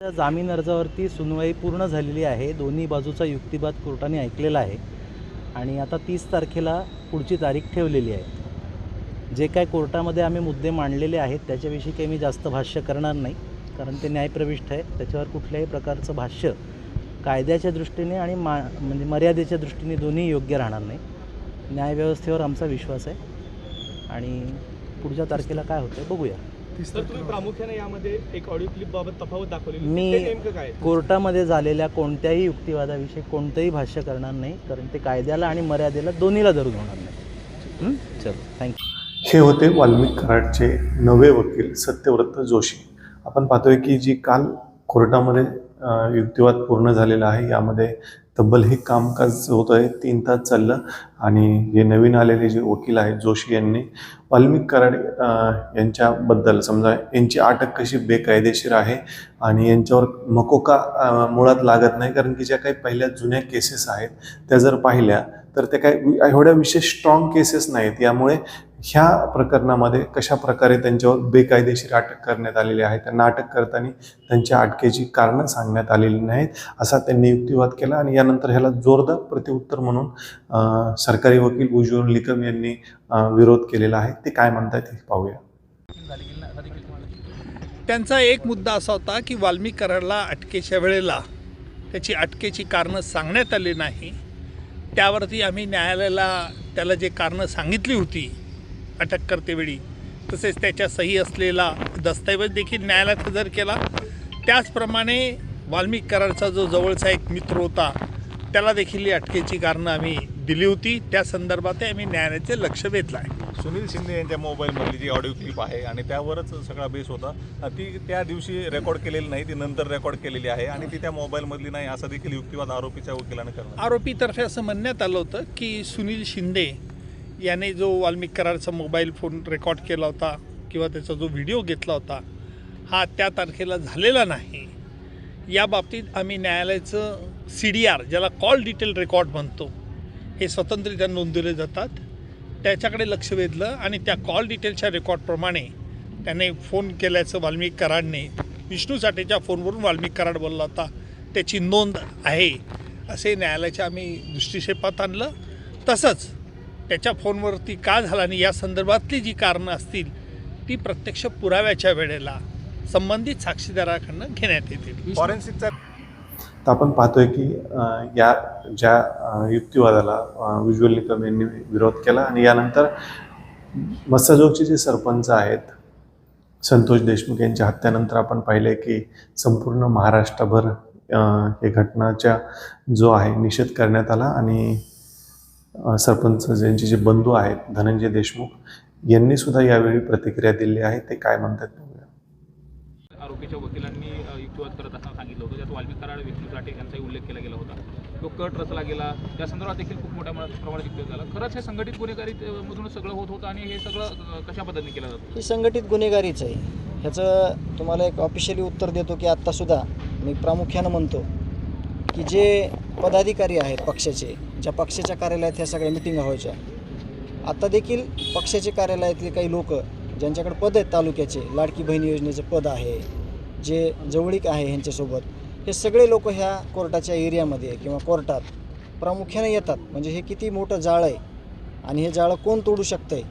जामीन अर्जावरती सुनवाई पूर्ण झालेली आहे. दोन्ही बाजूचा युक्तिवाद कोर्टाने ऐकलेला आहे. आणि आता तीस तारखेला पुढची तारीख ठेवलेली आहे. जे काय कोर्टामध्ये आम्ही मुद्दे मांडलेले आहेत त्याच्याविषयी काही मी जास्त भाष्य करणार नाही. कारण ते न्यायप्रविष्ट आहे. त्याच्यावर कुठल्याही प्रकारचं भाष्य कायद्याच्या दृष्टीने आणि मा म्हणजे मर्यादेच्या दृष्टीने दोन्ही योग्य राहणार नाही. न्यायव्यवस्थेवर आमचा विश्वास आहे. आणि पुढच्या तारखेला काय होतं बघूया. तर तुम्ही प्रामुख्याने यामध्ये एक ऑडिओ क्लिप बाबत तफावत दाखवलेली मी- ते नेमकं काय? कोर्टामध्ये झालेल्या कोणत्याही युक्तिवादाविषयी कोणतंही भाष्य करणार नाही कारण ते कायद्याला आणि मर्यादेला दोन्हीला धरून होणार नाही. हं? चलो थँक्यू हे होते वाल्मिक कराडचे नवे वकील सत्यव्रत जोशी. आपण पाहतोय की जी काल कोर्टामध्ये युक्तिवाद पूर्ण झालेला आहे यामध्ये तब्बल हे कामकाज होत आहे तीन तास चाललं. आणि जे नवीन आलेले जे वकील आहेत जोशी यांनी वाल्मिक कराड यांच्याबद्दल समजा यांची अटक कशी बेकायदेशीर आहे आणि यांच्यावर मकोका मुळात लागत नाही कारण की ज्या काही पहिल्या जुन्या केसेस आहेत त्या जर पाहिल्या तर त्या काही एवढ्या विशेष स्ट्रॉंग केसेस नाहीत. यामुळे ह्या प्रकरणामध्ये कशा प्रकारे त्यांच्यावर बेकायदेशीर अटक करण्यात आलेली आहे त्यांना अटक करताना त्यांच्या अटकेची कारणं सांगण्यात आलेली नाहीत असा त्यांनी युक्तिवाद केला आणि यानंतर ह्याला जोरदार प्रत्युत्तर म्हणून सरकारी वकील उज्ज्वल निकम यांनी विरोध केलेला आहे. ते काय म्हणतात हे पाहूया. त्यांचा एक मुद्दा असा होता की वाल्मिक कराडला अटकेच्या वेळेला त्याची अटकेची कारणं सांगण्यात आली नाही. त्यावरती आम्ही न्यायालयाला त्याला जे कारणं सांगितली होती अटक करतेवेळी तसेच त्याच्या सही असलेला दस्तऐवज देखील न्यायालयात हजर केला. त्याचप्रमाणे वाल्मिक कराडचा जो जवळचा एक मित्र होता त्याला देखील ही अटकेची कारणं आम्ही दिली होती. त्या संदर्भात आम्ही न्यायालयाचे लक्ष वेधलं आहे. सुनील शिंदे यांच्या मोबाईलमधली जी ऑडिओ क्लिप आहे आणि त्यावरच सगळा बेस होता ती त्या दिवशी रेकॉर्ड केलेली नाही ती नंतर रेकॉर्ड केलेली आहे आणि ती त्या मोबाईलमधली नाही असा देखील युक्तिवाद आरोपीच्या वकिलाने करणार आरोपीतर्फे असं म्हणण्यात आलं होतं की सुनील शिंदे याने जो वाल्मिक करारचा मोबाईल फोन रेकॉर्ड केला होता किंवा त्याचा जो व्हिडिओ घेतला होता हा त्या तारखेला झालेला नाही. या बाबतीत आम्ही न्यायालयाचं सी डी आर ज्याला कॉल डिटेल रेकॉर्ड म्हणतो हे स्वतंत्ररित्या नोंदवले जातात. त्याच्याकडे लक्ष वेधलं आणि त्या कॉल डिटेलच्या रेकॉर्डप्रमाणे त्याने फोन केल्याचं वाल्मिक कराडने विष्णू साठेच्या फोनवरून वाल्मिक कराड बोलला होता. त्याची नोंद आहे असे न्यायालयाच्या आम्ही दृष्टिक्षेपात आणलं. तसंच त्याच्या फोनवरती का झाला आणि या संदर्भातली जी कारणं असतील ती प्रत्यक्ष पुराव्याच्या वेळेला संबंधित साक्षीदाराकडनं घेण्यात येतील. फॉरेन्सिकचा तर आपण पाहतोय की या ज्या युक्तिवादाला उज्ज्वल निकम यांनी विरोध केला आणि यानंतर मस्साजोगचे जे सरपंच आहेत संतोष देशमुख यांच्या हत्येनंतर आपण पाहिले की संपूर्ण महाराष्ट्रभर हे घटनाच्या जो आहे निषेध करण्यात आला आणि सरपंच ज्यांचे जे बंधू आहेत धनंजय देशमुख यांनी सुद्धा यावेळी प्रतिक्रिया दिली आहे. ते काय म्हणतात बघूया. आरोपीच्या वकिलांनी युक्तिवाद करत असताना सांगितलं होतं. त्यात वाल्मिक कराड विष्णू साठे यांचाही उल्लेख केला गेला होता. तो कट रचला गेला. त्या संदर्भात देखील खूप मोठ्या प्रमाणात युक्तिवाद झाला. खरंच हे संघटित गुन्हेगारी अ, मधूनच सगळं होत होतं आणि हे सगळं कशा पद्धतीने केलं जातं? ही संघटित गुन्हेगारीच आहे. ह्याचं तुम्हाला एक ऑफिशियली उत्तर देतो की आत्तासुद्धा मी प्रामुख्यानं म्हणतो. की जे पदाधिकारी आहेत पक्षाचे ज्या पक्षाच्या कार्यालयात ह्या सगळ्या मिटिंगा व्हायच्या. आता देखील पक्षाचे कार्यालयातले काही लोक ज्यांच्याकडे पद आहेत तालुक्याचे लाडकी बहीण योजनेचं पद आहे जे जवळीक आहे ह्यांच्यासोबत हे सगळे लोक ह्या कोर्टाच्या एरियामध्ये किंवा कोर्टात प्रामुख्याने येतात. म्हणजे हे किती मोठं जाळं आहे आणि हे जाळं कोण तोडू शकतं आहे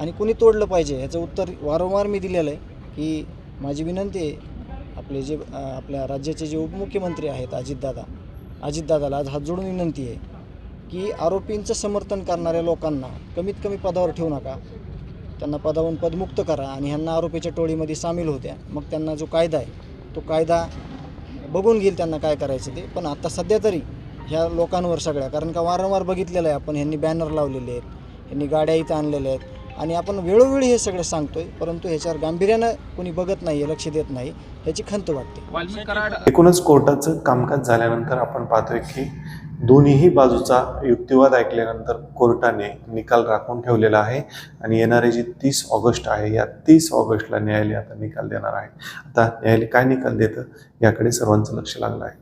आणि कुणी तोडलं पाहिजे ह्याचं उत्तर वारंवार मी दिलेलं आहे की माझी विनंती आहे आपले जे आपल्या राज्याचे जे उपमुख्यमंत्री आहेत अजितदादा अजितदादाला आज हात जोडून विनंती आहे की आरोपींचं समर्थन करणाऱ्या लोकांना कमीत कमी पदावर ठेवू नका. त्यांना पदावरून पदमुक्त करा आणि ह्यांना आरोपीच्या टोळीमध्ये सामील होत्या मग त्यांना जो कायदा आहे तो कायदा बघून घेईल त्यांना काय करायचं ते. पण आता सध्या तरी ह्या लोकांवर सगळ्या कारण का वारंवार बघितलेलं आहे आपण ह्यांनी बॅनर लावलेले आहेत ह्यांनी गाड्या इथं आणलेल्या आहेत. आणि आपण वेळोवेळी हे सगळं सांगतोय परंतु ह्याच्यावर गांभीर्यानं कोणी बघत नाही लक्ष देत नाही याची खंत वाटते. वाल्मिक कराड एकूणच कोर्टाचं कामकाज झाल्यानंतर आपण पाहतोय की दोन्हीही बाजूचा युक्तिवाद ऐकल्यानंतर कोर्टाने निकाल राखून ठेवलेला आहे आणि येणारे जी तीस ऑगस्ट आहे या तीस ऑगस्टला न्यायालय आता निकाल देणार आहे. आता न्यायालय काय निकाल देतं याकडे सर्वांचं लक्ष लागलं आहे.